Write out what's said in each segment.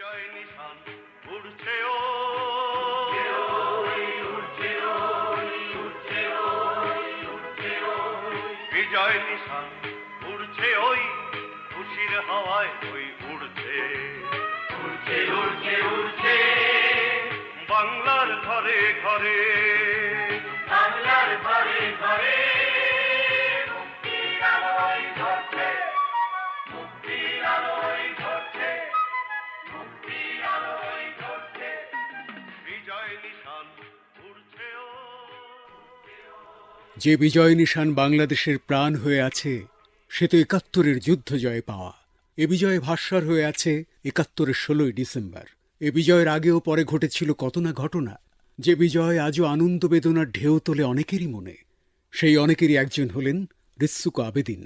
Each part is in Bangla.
বিজয় নিশান উড়ছে ওই। বিজয় নিশান উড়ছে ওই খুশির হাওয়ায় ওই উড়ছে উড়ছে উড়ছে উড়ছে বাংলার ঘরে ঘরে যে বিজয় নিশান বাংলাদেশের প্রাণ হয়ে আছে, সে তো একাত্তরের যুদ্ধ জয় পাওয়া। এ বিজয় ভাস্বর হয়ে আছে একাত্তরের ষোলোই ডিসেম্বর। এ বিজয়ের আগেও পরে ঘটেছিল কত না ঘটনা, যে বিজয় আজও আনন্দ বেদনার ঢেউ তোলে অনেকেরই মনে। সেই অনেকেরই একজন হলেন রিস্সুক আবেদিন,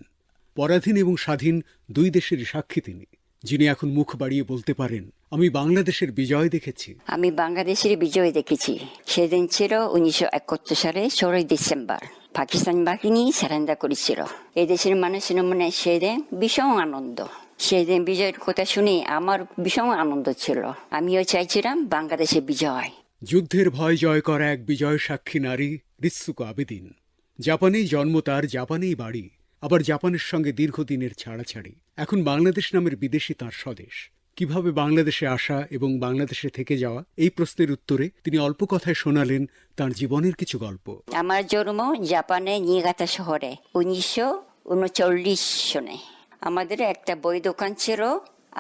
পরাধীন এবং স্বাধীন দুই দেশেরই সাক্ষী তিনি, যিনি এখন মুখ বাড়িয়ে বলতে পারেন, আমি বাংলাদেশের বিজয় দেখেছি। আমি বাংলাদেশের বিজয় দেখেছি। সেদিন ছিল উনিশশো একাত্তর সালে ষোলোই ডিসেম্বর। পাকিস্তান বাহিনী সারেন্ডার করেছিল এই দেশের মানুষের মনে সেদিন ভীষণ আনন্দ সেদিন বিজয়ের কথা শুনে আমার ভীষণ আনন্দ ছিল আমিও চাইছিলাম বাংলাদেশের বিজয় যুদ্ধের ভয় জয় করা এক বিজয় সাক্ষী নারী রিস্সুক আবেদিন জাপানেই জন্ম তার জাপানেই বাড়ি আবার জাপানের সঙ্গে দীর্ঘদিনের ছাড়াছাড়ি এখন বাংলাদেশ নামের বিদেশি তার স্বদেশ কীভাবে বাংলাদেশে আসা এবং বাংলাদেশে থেকে যাওয়া? এই প্রশ্নের উত্তরে তিনি অল্প কথায় শোনালেন তার জীবনের কিছু গল্প। আমার জন্ম জাপানের নিগাতা শহরে, উনিশশো উনচল্লিশ সনে। আমাদের একটা বই দোকান ছিল,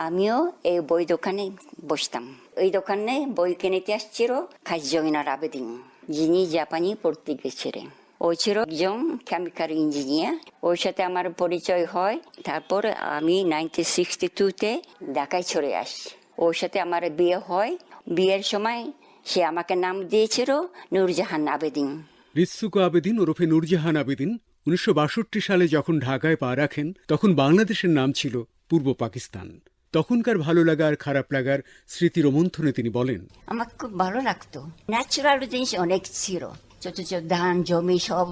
আমিও এই বই দোকানে বসতাম। ওই দোকানে বই কিনেতে আসছিল কাজজমিনার আবেদিন, যিনি জাপানি পড়তে গেছিলেন ও ছিল একজন কেমিক্যাল ইঞ্জিনিয়ার। ওর সাথে আমার পরিচয় হয়। তারপর আমি নাইনটিন সিক্সটি টুতে ঢাকায় চলে আসি। ওর সাথে আমার বিয়ে হয়। বিয়ের সময় সে আমাকে নাম দিয়েছিল নূরজাহান আবেদিন। রিস্সুক আবেদিন ওরফে নূরজাহান আবেদিন উনিশশো বাষট্টি সালে যখন ঢাকায় পা রাখেন তখন বাংলাদেশের নাম ছিল পূর্ব পাকিস্তান। তখনকার ভালো লাগা আর খারাপ লাগার স্মৃতি রোমন্থনে তিনি বলেন আমার খুব ভালো লাগতো। ন্যাচারাল জিনিস অনেক ছিল। ছোট ছোট ধান, জমি সব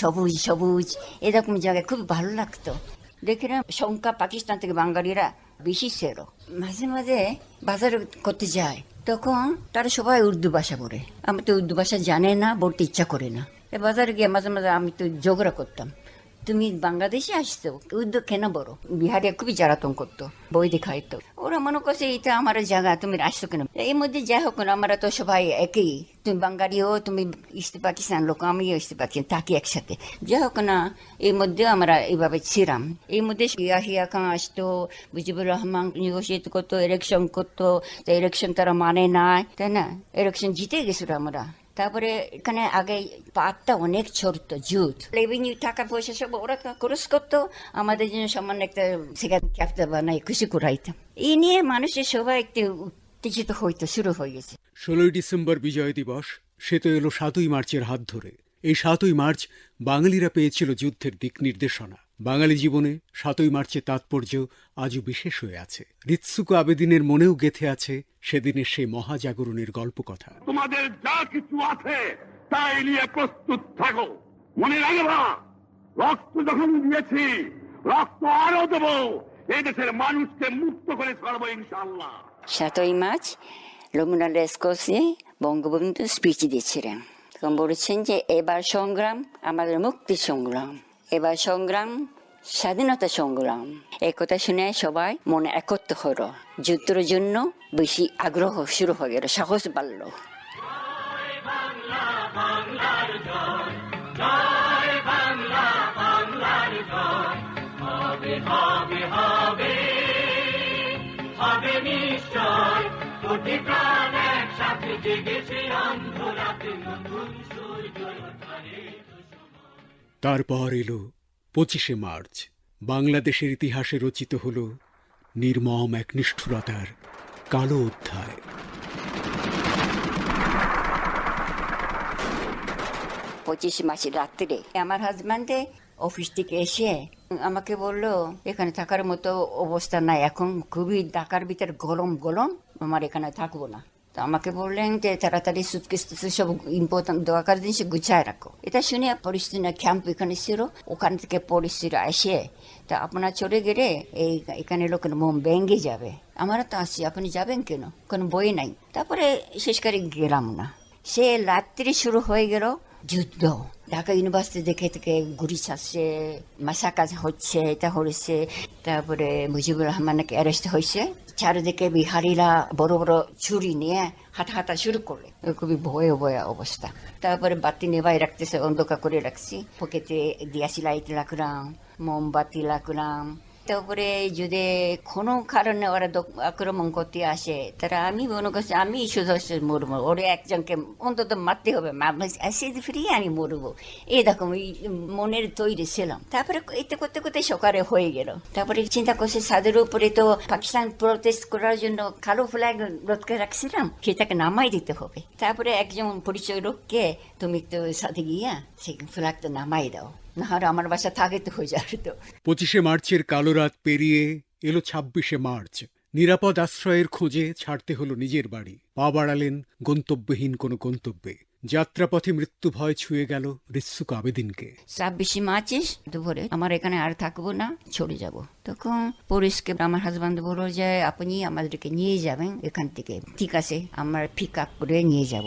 সবুজ সবুজ। এরকম জায়গায় খুব ভালো লাগতো। দেখলাম সংখ্যা পাকিস্তান থেকে বাঙালিরা বেশি সেরো। মাঝে মাঝে বাজার করতে যায়। তখন তারা সবাই উর্দু ভাষা বলে আমি তো উর্দু ভাষা জানে না, বলতে ইচ্ছা করে না। বাজারে গিয়ে মাঝে মাঝে আমি তো ঝগড়া করতাম। তুমি বাংলাদেশে আসছো, উর্দু কেন বড়? বিহারে খুবই জ্বালাতন করতো বই দেখাইতো ওরা মনে করছে এটা আমার জায়গা, তুমি আসছো কেন? এর মধ্যে যাই হোক না, আমরা তো সবাই একই। তুমি বাঙালিও তুমি ইস্ট পাকিস্তান লোক, আমিও ইস্ট পাকিস্তান, থাকি একসাথে। যাই হোক না এর মধ্যে আমরা এইভাবে ছিলাম। এর মধ্যে ইয়াহিয়া খান আসতো, মুজিবুর রহমান নিগোসিয়েট করতো ইলেকশন করতো, তো ইলেকশন তারা মানে নাই, তাই না? ইলেকশন জিতে গেছিল আমরা। তারপরে এখানে আগে পাতটা অনেক ছোট জুট। রেভিনিউ টাকা পয়সা সব ওরা খরচ করতো, আমাদের জন্য সামান্য একটা সেখানে ক্যাপ্টা বানাই খুশি করাইতাম। এই নিয়ে মানুষের সবাই একটু উত্তেজিত হইতো শুরু হয়ে গেছে। ষোলোই ডিসেম্বর বিজয় দিবস, সে তো এলো সাতই মার্চের হাত ধরে। এই সাতই মার্চ বাঙালিরা পেয়েছিল যুদ্ধের দিক নির্দেশনা। বাঙালি জীবনে সাতই মার্চের তাৎপর্য আজও বিশেষ হয়ে আছে। রিৎসুক আবেদিনের মনেও গেথে আছে সেদিনের সেই মহাজাগরণের গল্প কথা তোমাদের যা কিছু আছে তাই নিয়ে প্রস্তুত থাকো। মনে রাখবা রক্ত যখন দিয়েছি রক্ত আরও দেবো। এই দেশের মানুষকে মুক্ত করে ছাড়বো ইনশাল্লাহ সাতই মার্চ রমনা রেসকোর্সে বঙ্গবন্ধু স্পিচ দিয়েছিলেন। তখন বলেছেন যে এবার সংগ্রাম আমাদের মুক্তি সংগ্রাম। এবার সংগ্রাম, স্বাধীনতা সংগ্রাম। এই কথা শুনে সবাই মনে একত্র হলো। যুদ্ধের জন্য বেশি আগ্রহ শুরু হয়ে গেল, সাহস বাড়লো। তারপর এলো পঁচিশে মার্চ। বাংলাদেশের ইতিহাসে রচিত হল নির্মম এক নিষ্ঠুরতার কালো অধ্যায়। পঁচিশ মাসের রাত্রে আমার হাজব্যান্ডে অফিস থেকে এসে আমাকে বলল, এখানে থাকার মতো অবস্থা নাই, এখন খুবই ঢাকার ভিতর গরম গরম, আমার এখানে থাকব না। তো আমাকে বললেন যে তাড়াতাড়ি সুটকেস সব ইম্পর্টেন্ট দরকার জিনিস গুছায় রাখো এটা শুনে পরিস্থিতি ক্যাম্প এখানে ছিল ওখান থেকে পরিস্থিতি আসে তা আপনার চলে গেলে এই এখানে লোকের মন ভেঙে যাবে আমরা তো আসছি আপনি যাবেন কেন কোনো বই নাই তারপরে শেষ করে গেলাম না সে রাত্রি শুরু হয়ে গেল যুদ্ধ ঢাকা ইউনিভার্সিটি দেখে থেকে গুলি চাচ্ছে মাসাকাজ হচ্ছে এটা হচ্ছে তারপরে মুজিবুর রহমানকে অ্যারেস্ট হয়েছে চারিদিকে বিহারিরা বড় বড় ছুরি নিয়ে হাঁটা শুরু করলে। খুবই ভয়ে ভয়ে অবস্থা। তারপরে বাতি নেবাই রাখতেছে, অন্ধকার করে রাখছি। পকেটে দিয়াশি লাইট রাখলাম, মোমবাতি রাখলাম তারপরে যদি কোনো কারণে ওরা দক- আক্রমণ করতে আসে তারা আমি মনে করছি আমি শুধু মরবো ওরে একজনকে অন্তত মারতে হবে এসে ফিরে আমি মরবো এরকম এই মনের তৈরি ছিলাম তারপরে এতে করতে করতে সকালে হয়ে গেল তারপরে চিন্তা করছি সাদের উপরে তো পাকিস্তান প্রটেস্ট করার জন্য কালো ফ্ল্যাগ রোধকে রাখছিলাম সেটাকে নামাই দিতে হবে তারপরে একজন পরিচয় লোককে তুমি তো সাথে গিয়া সেই ফ্ল্যাগটা নামাই দাও না হলে আমার বাসা থাকে তো হয়ে যাবে তো। পঁচিশে মার্চের কালো রাত পেরিয়ে এলো ছাব্বিশে মার্চ। নিরাপদ আশ্রয়ের খোঁজে ছাড়তে হলো নিজের বাড়ি। পা বাড়ালেন গন্তব্যহীন কোনো গন্তব্যে। যাত্রাপথে মৃত্যু ভয় ছুঁয়ে গেল রিস্সুক আবেদিনকে। ছাব্বিশে মার্চে দুপুরে আমার এখানে আর থাকব না চলে যাব। তখন পুলিশকে আমার হাজব্যান্ড বলল যে আপনি আমাদেরকে নিয়ে যাবেন এখান থেকে। ঠিক আছে আমার পিক আপ করে নিয়ে যাব।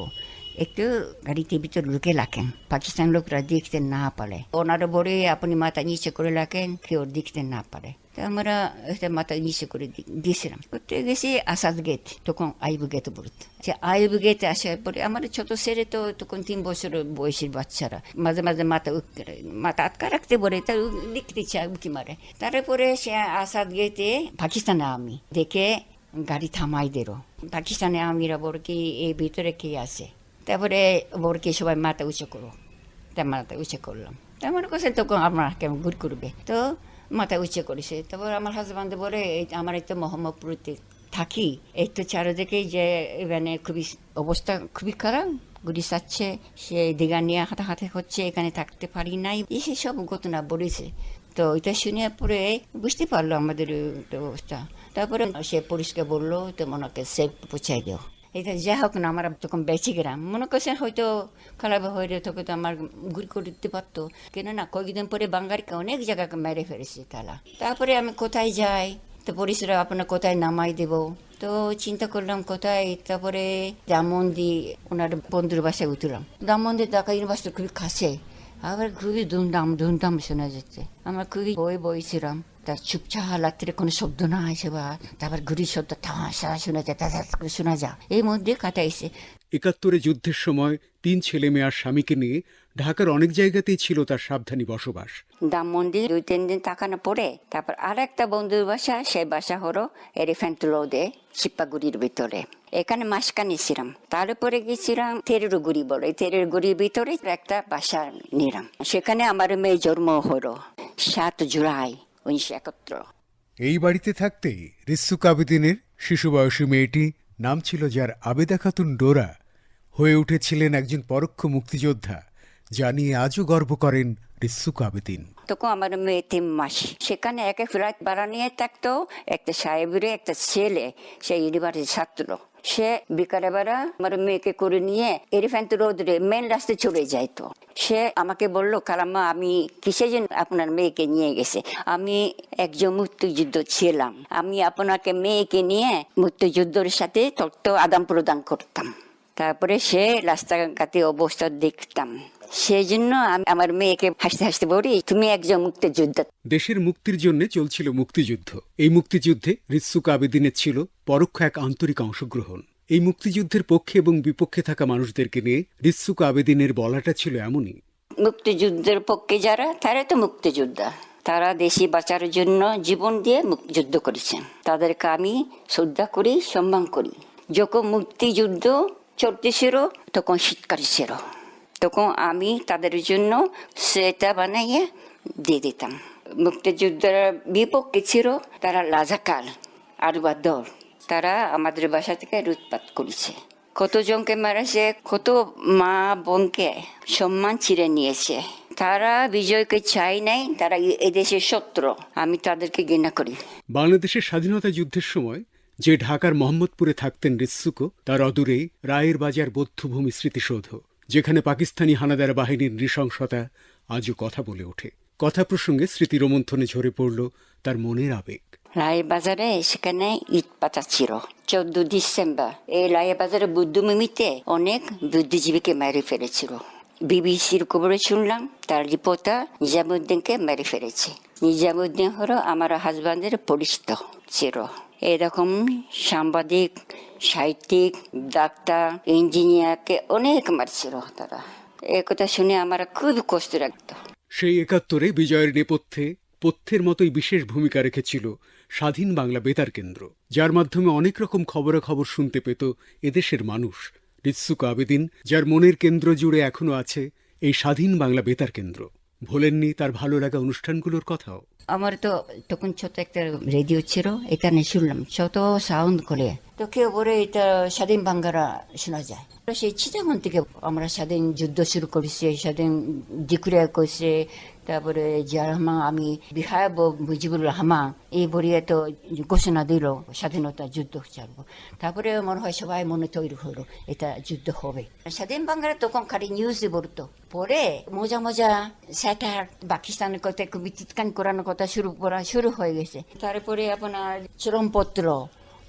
একটু গাড়িতে ভিতর লুকে রাখেন পাকিস্তান লোকরা দেখতে না পারে ওনারা বলে আপনি মাথা নিচে করে রাখেন কেউ দেখতে না পারে তো আমরা একটা মাথা নিচে করে দিয়েছিলাম করতে গেছি আসাদ গেট তখন আইবু গেট বলতো সে আইবু গেটে আসার পরে আমার ছোট ছেলে তো তখন তিন বছর বয়সের বাচ্চারা মাঝে মাঝে মাথা মাথা আটকা রাখতে বলে তা উ- দেখতে চায় উঁকি মারে তারপরে সে আসাদ গেটে পাকিস্তানে আমি দেখে গাড়ি থামাই দিল পাকিস্তানে আমিরা বড় কি এই ভিতরে কে আছে তারপরে বড় কি সবাই মাথা উঁচু করো তা মাথা উঁচু করলাম। তার মনে করছে তখন আমরা কেমন ঘুর করবে। তো মাথা উঁচু করেছে। তারপর আমার হাজব্যান্ড বলে আমার এই তো মোহাম্মদপুরতে থাকি। এই তো চারিদিকে যে মানে খুবই অবস্থা খুবই খারাপ। গুলি চাচ্ছে, সে দিঘা নিয়ে হাঁটাহাঁটি হচ্ছে, এখানে থাকতে পারি নাই। এই সব ঘটনা বলেছে। তো এটা শুনে পরে বুঝতে পারল আমাদের অবস্থা। তারপরে সে পুলিশকে বলল তো মনে সেফ পৌঁছাই দেও। এটা যা হোক না, আমরা তখন বেঁচে গেলাম। মনে করছেন হয়তো খারাপ হয়ে তখন তো আমার ঘুরি করতে পারতো। কেন না কয়েকদিন পরে বাঙালিকে অনেক জায়গাকে মেরে ফেলেছে তালা। তারপরে আমি কোথায় যাই? তো পুলিশরা আপনার কোথায় নামাই দেব? তো চিন্তা করলাম কোথায়? তারপরে দামন্দি ওনার বন্ধুর বাসায় উঠলাম। দামন্দি ঢাকা ইউনিভার্সিটি খুবই কাছে। আবার খুবই ধুমধাম ধুমধাম শোনা যাচ্ছে। আমরা খুবই বই বইছিলাম তার চুপচাপ রাত্রে কোনো শব্দ না আসে বা তারপর ঘুরির শব্দ ঠাসা শোনা যায় তা করে শোনা যায়। এই মধ্যে কাটাইছে। একাত্তরে যুদ্ধের সময় তিন ছেলে মেয়ে আর স্বামীকে নিয়ে ঢাকার অনেক জায়গাতেই ছিল তার সাবধানী বসবাস। দাম মন্দির দুই তিন দিন তাকানো পরে তারপর আর একটা বন্ধুর বাসা সেই বাসা হলো এলিফ্যান্ট রোডে চিপ্পাগুড়ির ভিতরে। এখানে মাসকানি ছিলাম। তারপরে গেছিলাম তেরেরগুড়ি বলে। তেরেরগুড়ির ভিতরে একটা বাসা নিলাম। সেখানে আমার মেয়ে জন্ম হলো সাত জুলাই। উনিশশো একাত্তর। এই বাড়িতে থাকতেই রিস্সুক আবেদিনের শিশু বয়সী মেয়েটি নাম ছিল যার আবেদা খাতুন ডোরা হয়ে উঠেছিলেন একজন পরোক্ষ মুক্তিযোদ্ধা যা নিয়ে আজও গর্ব করেন রিস্সুক আবেদিন। তখন আমার মেয়ে তিন মাস। সেখানে একে ফ্ল্যাট ভাড়া নিয়ে থাকতো একটা সাহেবের একটা ছেলে সে ইউনিভার্সিটি ছাত্র। সে বিকারে বেড়া আমার মেয়েকে করে নিয়ে এলিফ্যান্ট রোদরে মেন রাস্তায় চলে যাইতো সে আমাকে বলল, কালাম্মা, আমি কিসে যেন আপনার মেয়েকে নিয়ে গেছে? আমি একজন মুক্তিযুদ্ধ ছিলাম। আমি আপনাকে মেয়েকে নিয়ে মুক্তিযুদ্ধের সাথে তত্ত্ব আদান প্রদান করতাম। তারপরে সে রাস্তাঘাটে অবস্থা দেখতাম। সেই জন্য আমি আমার মেয়েকে হাসতে হাসতে বলি তুমি একজন মুক্তিযোদ্ধা। দেশের মুক্তির জন্য চলছিল মুক্তিযুদ্ধ। এই মুক্তিযুদ্ধে রিস্সুক আবেদিনের ছিল পরোক্ষ এক আন্তরিক অংশগ্রহণ। এই মুক্তিযুদ্ধের পক্ষে এবং বিপক্ষে থাকা মানুষদেরকে নিয়ে রিস্সুক আবেদিনের বলাটা ছিল এমনই। মুক্তিযুদ্ধের পক্ষে যারা তারা তো মুক্তিযোদ্ধা। তারা দেশি বাঁচার জন্য জীবন দিয়ে যুদ্ধ করেছেন তাদেরকে আমি শ্রদ্ধা করি সম্মান করি। যখন মুক্তিযুদ্ধ চলতেছিল তখন শীতকাল ছিল তখন আমি তাদের জন্য সেটা বানাইয়ে দিয়ে দিতাম। মুক্তিযুদ্ধের বিপক্ষে ছিল, তারা রাজাকার আর বা দল, তারা আমাদের বাসা থেকে লুটপাট করেছে। কতজনকে মেরেছে, কত মা বোনকে সম্মান ছিঁড়ে নিয়েছে। তারা বিজয়কে চাই নাই, তারা এদেশের শত্রু। আমি তাদেরকে ঘৃণা করি। বাংলাদেশের স্বাধীনতা যুদ্ধের সময় যে ঢাকার মোহাম্মদপুরে থাকতেন রিস্সুকো তার অদূরেই রায়ের বাজার বৌদ্ধভূমি স্মৃতিসৌধ, যেখানে পাকিস্তানি হানাদার বাহিনীর নৃশংসতা আজও কথা বলে ওঠে। কথা প্রসঙ্গে স্মৃতি রোমন্থনে ঝরে পড়ল তার মনের আবেগ। রায় বাজারে সেখানে ইট পাতা ছিল, চোদ্দ ডিসেম্বর। এই রায় বাজারে বুদ্ধ অনেক বুদ্ধিজীবীকে মেরে ফেলেছিল। বিবিসির খবরে শুনলাম, তার রিপোর্টার নিজামুদ্দিনকে মেরে ফেলেছে। নিজামুদ্দিন হলো আমার হাজব্যান্ডের পরিচিত, ছিল। এরকম সাংবাদিক, সাহিত্যিক, ডাক্তার, ইঞ্জিনিয়ারকে অনেক মারছিল তারা। এ কথা শুনে আমার খুব কষ্ট লাগতো। সেই একাত্তরে বিজয়ের নেপথ্যে, পথ্যের মতোই বিশেষ ভূমিকা রেখেছিল স্বাধীন বাংলা বেতার কেন্দ্র, যার মাধ্যমে অনেক রকম খবরাখবর শুনতে পেত এদেশের মানুষ। রিৎসুক আবেদিন, যার মনের কেন্দ্র জুড়ে এখনও আছে এই স্বাধীন বাংলা বেতার কেন্দ্র। ভোলেননি তার ভালো লাগা অনুষ্ঠানগুলোর কথাও। আমার তো তখন ছোট একটা রেডিও ছিল এখানে শুনলাম। ছোট সাউন্ড করে। তো কেউ বলে এটা স্বাধীন বাংলা শোনা যায়। তো সেই চিটাগন থেকে আমরা স্বাধীন যুদ্ধ শুরু করেছি, স্বাধীন ডিক্রিয়া করছে। তারপরে জিয়া রহমান, আমি বিহার মুজিবুর রহমান এই বলিয়ে তো ঘোষণা দিল, স্বাধীনতা যুদ্ধ চালবো তারপরে মনে হয় সবাই মনে তৈরি হলো, এটা যুদ্ধ হবে। স্বাধীন বাংলা তখন খালি নিউজে বলতো। পরে মজা মজা স্যাটার পাকিস্তানের কথা খুবই চিৎকান করানোর কথা শুরু করা শুরু হয়ে গেছে। তারপরে আপনার চরমপত্র,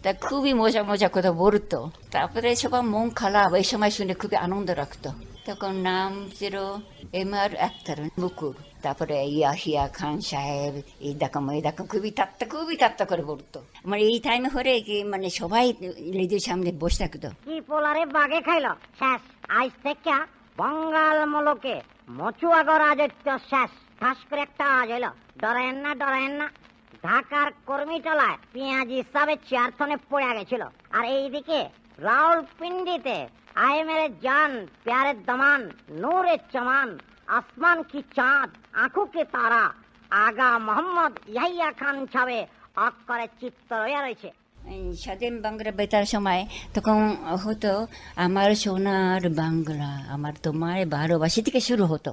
তা খুবই মজা মজা কথা বলতো। তারপরে সবার মন খারাপ, এই সময় শুনে খুবই আনন্দ রাখতো। তখন নাম ছিল এম আর আক্তার মুকুর তারপরে ইয়াহিয়া খান সাহেব, এই দেখো এই দেখো, খুবই ঠাট্টা খুবই ঠাট্টা করে বলতো। আমার এই টাইমে হলে কি মানে সবাই লেডির সামনে বসে থাকতো। কি পোলারে বাগে খাইল? শেষ, আজ থেকে বঙ্গাল মুলুকে মচুয়াগর রাজত্ব শেষ। ঠাস করে একটা আজ এলো ডরেন না ডরেন না। ঢাকার কর্মীটলায় পেঁয়াজি হিসাবে চেয়ারথনে পড়ে গেছিল। আর এইদিকে রাউল পিন্ডিতে আইএমএর জান, প্যারের দমান নূরের চমান আসমান কি চাঁদ, আঁখু কে তারা, আগা মোহাম্মদ ইয়াহিয়া খান ছাবে অক্ষরে চিত্ত রয়ে রয়েছে। স্বাধীন বাংলা বেতার সময় তখন হতো আমার সোনার বাংলা, আমার তোমার ভালোবাসি থেকে শুরু হতো।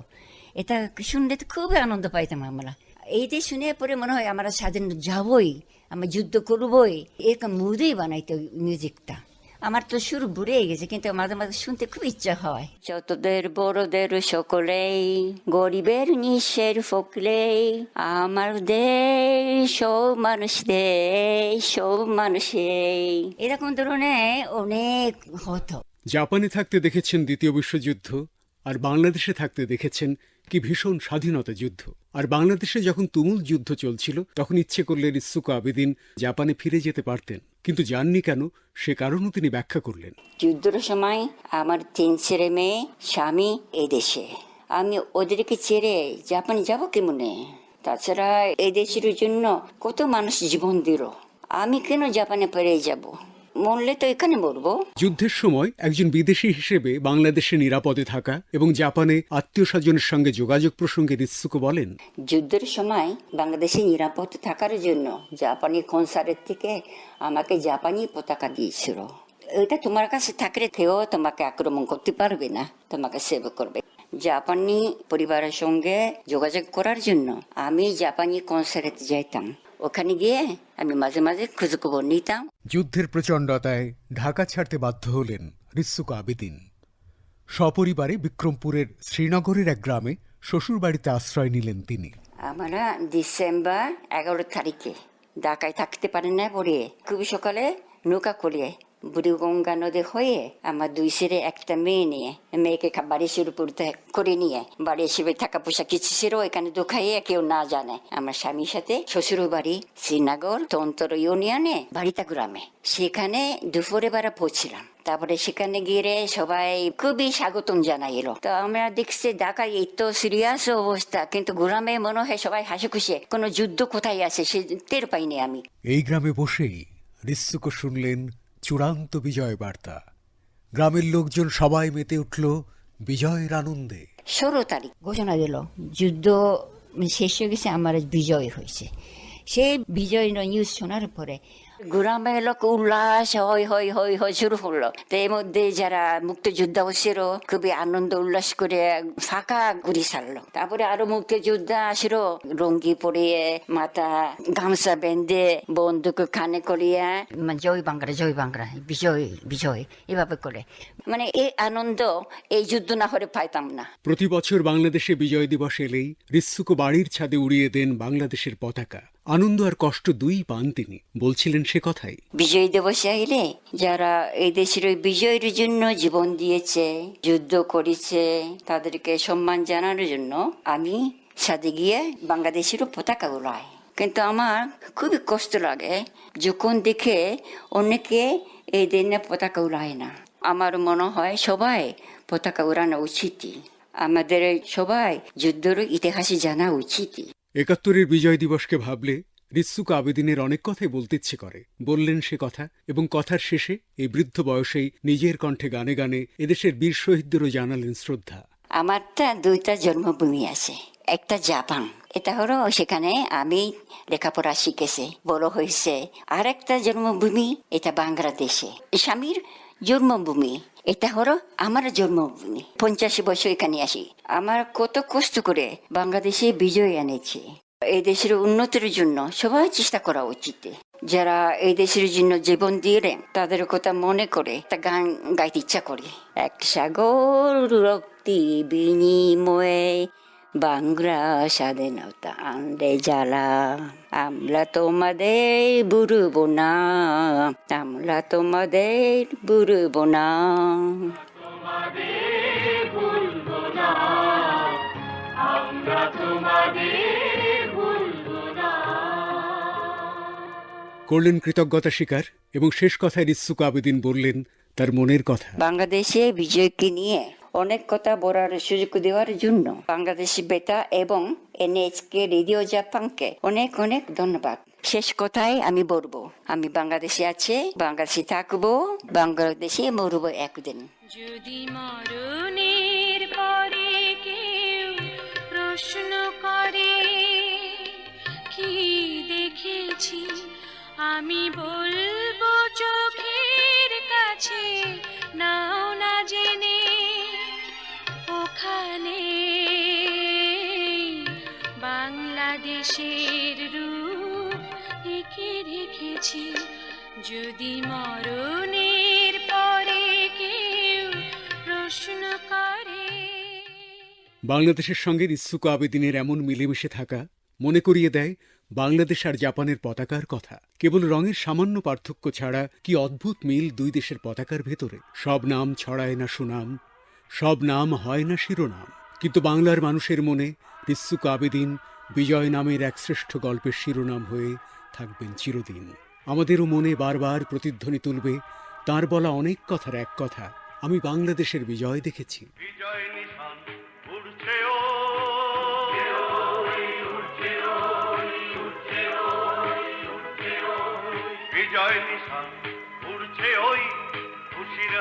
এটা শুনলে তো খুবই আনন্দ পাইতাম আমরা। এইটা শুনে পরে মনে হয় আমরা স্বাধীন যাবই, আমরা যুদ্ধ করবই এরকম মুডই বানাইতো মিউজিকটা আমার তো সুর বুড়ে গেছে কিন্তু মাঝে মাঝে শুনতে খুব ইচ্ছা হয়। যতদের বড়দের সকলেই গরিবের নিঃশ্বের ফকলেই আমার দেশ সব মানুষ দেশ সব মানুষেই। এরকম ধরনের অনেক হতো। জাপানে থাকতে দেখেছেন দ্বিতীয় বিশ্বযুদ্ধ আর বাংলাদেশে থাকতে দেখেছেন কি ভীষণ স্বাধীনতা যুদ্ধ। আর বাংলাদেশে যখন তুমুল যুদ্ধ চলছিল, তখন ইচ্ছে করলে রিসুকো আবেদিন জাপানে ফিরে যেতে পারতেন। কিন্তু যাননি কেন, সে কারণও তিনি ব্যাখ্যা করলেন। যুদ্ধের সময় আমার তিন ছেলে মেয়ে, স্বামী এই দেশে। আমি ওদেরকে ছেড়ে জাপানে যাব কি মনে তাছাড়া এই দেশের জন্য কত মানুষ জীবন দিল। আমি কেন জাপানে পেরে যাব? মরলে তো এখানে মরবো। যুদ্ধের সময় একজন বিদেশি হিসেবে বাংলাদেশে নিরাপদে থাকা এবং জাপানে আত্মীয় স্বজনের সঙ্গে যোগাযোগ প্রসঙ্গে রিসুকো বলেন। যুদ্ধের সময় বাংলাদেশে নিরাপদ থাকার জন্য জাপানি কনসারের থেকে আমাকে জাপানি পতাকা দিয়েছিল। এটা তোমার কাছে থাকলে কেউ তোমাকে আক্রমণ করতে পারবে না তোমাকে সেভ করবে। জাপানি পরিবারের সঙ্গে যোগাযোগ করার জন্য আমি জাপানি কনসারেট যাইতাম। ওখানে গিয়ে আমি মাঝে মাঝে খোঁজখবর নিতাম। যুদ্ধের প্রচণ্ডতায় ঢাকা ছাড়তে বাধ্য হলেন রিসুক আবেদিন। সপরিবারে বিক্রমপুরের শ্রীনগরের এক গ্রামে শ্বশুরবাড়িতে আশ্রয় নিলেন তিনি। আমরা ডিসেম্বর এগারো তারিখে ঢাকায় থাকতে পারেন না পরে খুবই সকালে নৌকা করে বুড়িগঙ্গা হয়ে আমার দুই সেরে একটা মেয়ে নিয়ে, মেয়েকে করে নিয়ে, বাড়ি পয়সা কিছু ছিল এখানে কেউ না জানে। আমার স্বামীর সাথে শ্বশুর বাড়ি শ্রীনগর, তন্তর ইউনিয়নে বাড়িটা গ্রামে। সেখানে দুপুরে বেড়া পৌঁছিলাম। তারপরে সেখানে গিয়ে সবাই খুবই স্বাগতম জানাইলো। তো আমরা দেখছি, ঢাকায় এই তো সিরিয়াস অবস্থা, কিন্তু গ্রামে মনে হয় সবাই হাসি খুশি কোনো যুদ্ধ কোথায় আছে সে টের পাইনি আমি। এই গ্রামে বসেই রিসুকো শুনলেন চূড়ান্ত বিজয় বার্তা গ্রামের লোকজন সবাই মেতে উঠল বিজয়ের আনন্দে ষোলো তারিখ ঘোষণা দিল যুদ্ধ শেষ হয়ে গেছে, আমার বিজয় হয়েছে। সেই বিজয় নিউজ শোনার পরে গ্রামের লোক উল্লাস হই হই হই হই শুরু হলো তো এর মধ্যে যারা মুক্তিযোদ্ধা বসেরও খুবই আনন্দ উল্লাস করে ফাঁকা ঘুরি সারলো তারপরে আরও মুক্তিযোদ্ধা আসলো রঙ্গি পরিয়ে মাথা গামছা বেঁধে বন্দুক কানে করিয়া মানে জয় বাংলা জয় বাংলা বিজয় বিজয় এভাবে করে মানে এই আনন্দ এই যুদ্ধ না হলে পাইতাম না প্রতি বছর বাংলাদেশে বিজয় দিবস এলেই রিস্সুকো বাড়ির ছাদে উড়িয়ে দেন বাংলাদেশের পতাকা আনন্দ আর কষ্ট দুই পান তিনি। বলছিলেন সে কথাই। বিজয় দিবস আইলে যারা এই দেশের ওই বিজয়ের জন্য জীবন দিয়েছে, যুদ্ধ করেছে, তাদেরকে সম্মান জানানোর জন্য আমি সাথে গিয়ে বাংলাদেশেরও পতাকা উড়াই। কিন্তু আমার খুবই কষ্ট লাগে যখন দেখে অনেকে এই দিনে পতাকা উড়ায় না। আমার মনে হয় সবাই পতাকা উড়ানো উচিতই। আমাদের সবাই যুদ্ধের ইতিহাসে জানা উচিতই। একাত্তরের বিজয় দিবসকে ভাবলে রিস্সুক আবেদিনের অনেক কথাই বলতে ইচ্ছে করে। বললেন সে কথা এবং কথার শেষে এই বৃদ্ধ বয়সেই নিজের কণ্ঠে গানে গানে এদেশের বীর শহীদদেরও জানালেন শ্রদ্ধা। আমারটা দুইটা জন্মভূমি আছে। একটা জাপান। এটা হলো সেখানে আমি লেখাপড়া শিখেছে, বড় হয়েছে। আর একটা জন্মভূমি এটা বাংলাদেশে। স্বামীর জন্মভূমি। এটা হলো আমার জন্মভূমি। পঞ্চাশি বছর এখানে আসি। আমার কত কষ্ট করে বাংলাদেশে বিজয় এনেছে। এই দেশের উন্নতির জন্য সবাই চেষ্টা করা উচিত। যারা এই দেশের জন্য জীবন দিলেন তাদের কথা মনে করে একটা গান গাইতে ইচ্ছা করে। এক সাগর রক্তি বিনিময়ে বাংলা স্বাধীনতা আনলে জ্বালা। আমরা তোমাদের বুড়বো না আমরা তোমাদের বুড়বো না করলেন কৃতজ্ঞতা স্বীকার এবং শেষ কথায় রিস্সুক আবেদিন বললেন তার মনের কথা। বাংলাদেশে বিজয়কে নিয়ে অনেক কথা বলার সুযোগ দেওয়ার জন্য বাংলাদেশ বেতা এবং এনএচকে রেডিও জাপানকে অনেক অনেক ধন্যবাদ। শেষ কথায় আমি বলব, আমি বাংলাদেশে আছে, বাংলাদেশে থাকব, বাংলাদেশে মরবো একদিন। যদি মরণের পরে কেউ প্রশ্ন করে, কি দেখেছি আমি বলব বাংলাদেশের সঙ্গে রিস্সুক আবেদিনের এমন মিলেমিশে থাকা মনে করিয়ে দেয় বাংলাদেশ আর জাপানের পতাকার কথা। কেবল রঙের সামান্য পার্থক্য ছাড়া কি অদ্ভুত মিল দুই দেশের পতাকার ভেতরে? সব নাম ছড়ায় না সুনাম, সব নাম হয় না শিরোনাম। কিন্তু বাংলার মানুষের মনে রিস্সুক আবেদিন বিজয় নামের এক শ্রেষ্ঠ গল্পের শিরোনাম হয়ে থাকবেন চিরদিন। আমাদেরও মনে বারবার প্রতিধ্বনি তুলবে, তার বলা অনেক কথার এক কথা, আমি বাংলাদেশের বিজয় দেখেছি। বিজয়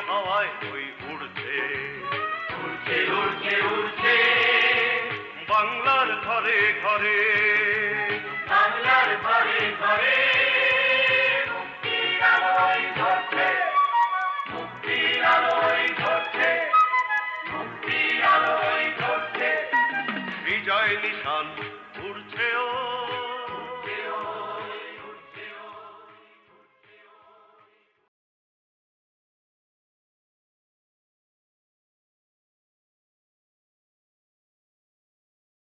হাওয়ায় ওই উড়ছে। উড়ছে উড়ছে উড়ছে। বাংলার ঘরে ঘরে